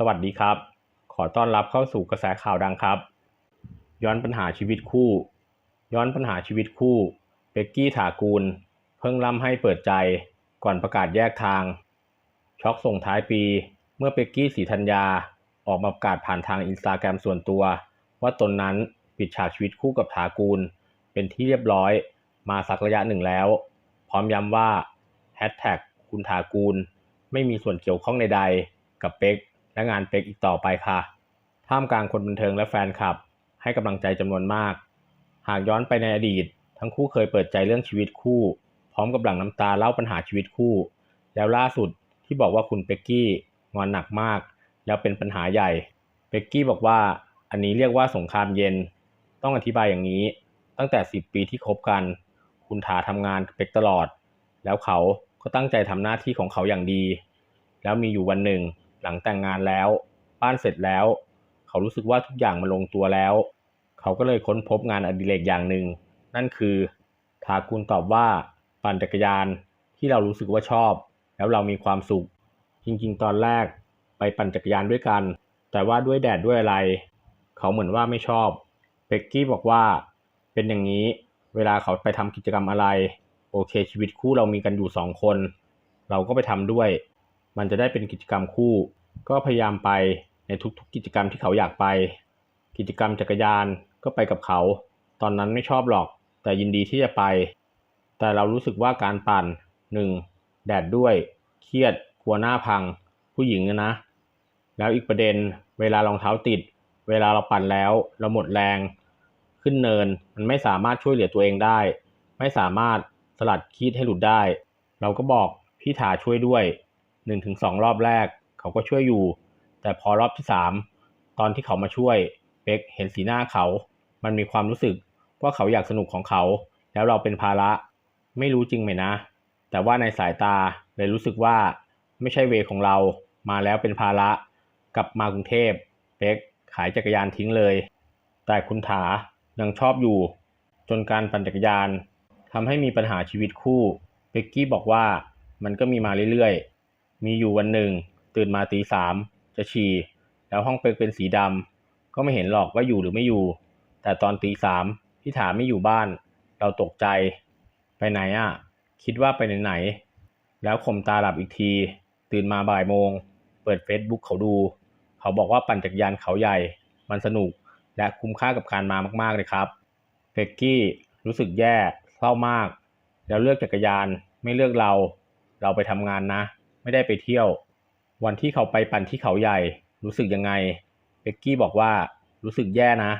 สวัสดีครับ ขอต้อนรับเข้าสู่กระแสข่าวดังครับ ย้อนปัญหาชีวิตคู่ ย้อนปัญหาชีวิตคู่เบกกี้ถากูล เพิ่งล่ำให้เปิดใจ ก่อนประกาศแยกทาง ช็อกส่งท้ายปี เมื่อเบกกี้สีธัญญา ออกมาประกาศผ่านทางอินสตาแกรมส่วนตัว ว่าตนนั้นปิดฉากชีวิตคู่กับถากูล เป็นที่เรียบร้อยมาสักระยะหนึ่งแล้ว พร้อมย้ำว่าแฮชแท็กคุณถากูล ไม่มีส่วนเกี่ยวข้องใดๆกับเป็ก และงานเป็กอีกต่อไปค่ะ ท่ามกลางคนบันเทิงและแฟนคลับ ให้กำลังใจจำนวนมาก หากย้อนไปในอดีต ทั้งคู่เคยเปิดใจเรื่องชีวิตคู่ พร้อมกับหลั่งน้ำตาเล่าปัญหาชีวิตคู่ แล้วล่าสุดที่บอกว่าคุณเป็กกี้งอนหนักมาก แล้วเป็นปัญหาใหญ่เป็กกี้บอกว่าอันนี้เรียกว่าสงครามเย็น ต้องอธิบายอย่างนี้ ตั้งแต่ 10 ปีที่คบกัน คุณถาทำงานเป็กตลอด แล้วเขาก็ตั้งใจทำหน้าที่ของเขาอย่างดี แล้วมีอยู่วันหนึ่ง หลังแต่งงานแล้ว บ้านเสร็จแล้ว เขารู้สึกว่าทุกอย่างมันลงตัวแล้ว เขาก็เลยค้นพบงานอดิเรกอย่างหนึ่ง นั่นคือ ทากุลตอบว่าปั่นจักรยานที่เรารู้สึกว่าชอบ แล้วเรามีความสุข จริงๆ ตอนแรกไปปั่นจักรยานด้วยกัน แต่ว่าด้วยแดดด้วยอะไร เขาเหมือนว่าไม่ชอบเบกกี้บอกว่า เป็นอย่างนี้เวลาเขาไปทำกิจกรรมอะไร โอเค ชีวิตคู่เรามีกันอยู่สองคน เราก็ไปทำด้วย มันจะได้เป็นกิจกรรมคู่ ก็พยายามไปในทุกๆกิจกรรมที่เขาอยากไป กิจกรรมจักรยานก็ไปกับเขา ตอนนั้นไม่ชอบหรอก แต่ยินดีที่จะไป แต่เรารู้สึกว่าการปั่นหนึ่งแดดด้วย เครียดกลัวหน้าพัง ผู้หญิงอะนะ แล้วอีกประเด็น เวลารองเท้าติด เวลาเราปั่นแล้ว เราหมดแรง ขึ้นเนินมันไม่สามารถช่วยเหลือตัวเองได้ ไม่สามารถสลัดคีดให้หลุดได้ เราก็บอกพี่ถาช่วยด้วยหนึ่งถึงสองรอบแรก เขาก็ช่วยอยู่ แต่พอรอบที่สามตอนที่เขามาช่วยเป็กเห็นสีหน้าเขา มันมีความรู้สึกว่าเขาอยากสนุกของเขา แล้วเราเป็นภาระ ไม่รู้จริงไหมนะ แต่ว่าในสายตาเลยรู้สึกว่า ไม่ใช่เวของเรา มาแล้วเป็นภาระ กลับมากรุงเทพเป็กขายจักรยานทิ้งเลย แต่คุณถายังชอบอยู่ จนการปั่นจักรยานทำให้มีปัญหาชีวิตคู่เบกกี้บอกว่ามันก็มีมาเรื่อยๆ มีอยู่วันหนึ่ง ตื่นมาตีสามจะฉี่ แล้วห้องเป็กเป็นสีดำก็ไม่เห็นหรอกว่าอยู่หรือไม่อยู่ แต่ตอนตีสามพี่ถาไม่อยู่บ้าน เราตกใจ ไปไหนอะ คิดว่าไปไหนๆแล้วข่มตาหลับอีกที ตื่นมาบ่ายโมง เปิดเฟซบุ๊กเขาดู เขาบอกว่าปั่นจักรยานเขาใหญ่ มันสนุกและคุ้มค่ากับการมามาก ๆเลยครับเบกกี้รู้สึกแย่เศร้ามาก แล้วเลือกจักรยานไม่เลือกเรา เราไปทำงานนะ ไม่ได้ไปเที่ยว วันที่เขาไปปั่นที่เขาใหญ่ รู้สึกยังไงเบกกี้บอกว่ารู้สึกแย่นะ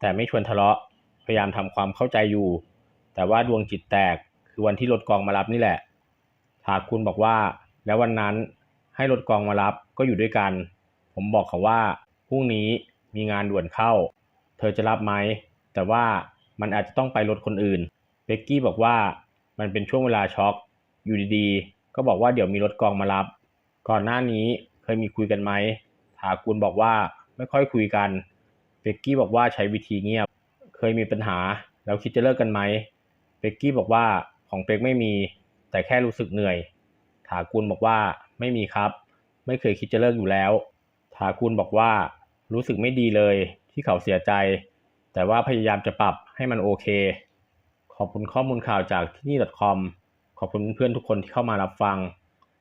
แต่ไม่ชวนทะเลาะ พยายามทำความเข้าใจอยู่ แต่ว่าดวงจิตแตกคือวันที่รถกองมารับนี่แหละถาคุณบอกว่า แล้ววันนั้นให้รถกองมารับก็อยู่ด้วยกัน ผมบอกเขาว่าพรุ่งนี้มีงานด่วนเข้า เธอจะรับไหม แต่ว่ามันอาจจะต้องไปรถคนอื่นเบกกี้บอกว่ามันเป็นช่วงเวลาช็อก อยู่ดีๆ ก็บอกว่าเดี๋ยวมีรถกองมารับ ก่อนหน้านี้เคยมีคุยกันไหม ถากูลบอกว่าไม่ค่อยคุยกัน เบกกี้บอกว่าใช้วิธีเงียบ เคยมีปัญหา แล้วคิดจะเลิกกันไหม เบกกี้บอกว่าของเป็กไม่มี แต่แค่รู้สึกเหนื่อย ถากูลบอกว่าไม่มีครับ ไม่เคยคิดจะเลิกอยู่แล้ว ถากูลบอกว่ารู้สึกไม่ดีเลยที่เขาเสียใจ แต่ว่าพยายามจะปรับให้มันโอเค ขอบคุณข้อมูลข่าวจากที่นี่ .com ขอบคุณเพื่อนทุกคนที่เข้ามารับฟัง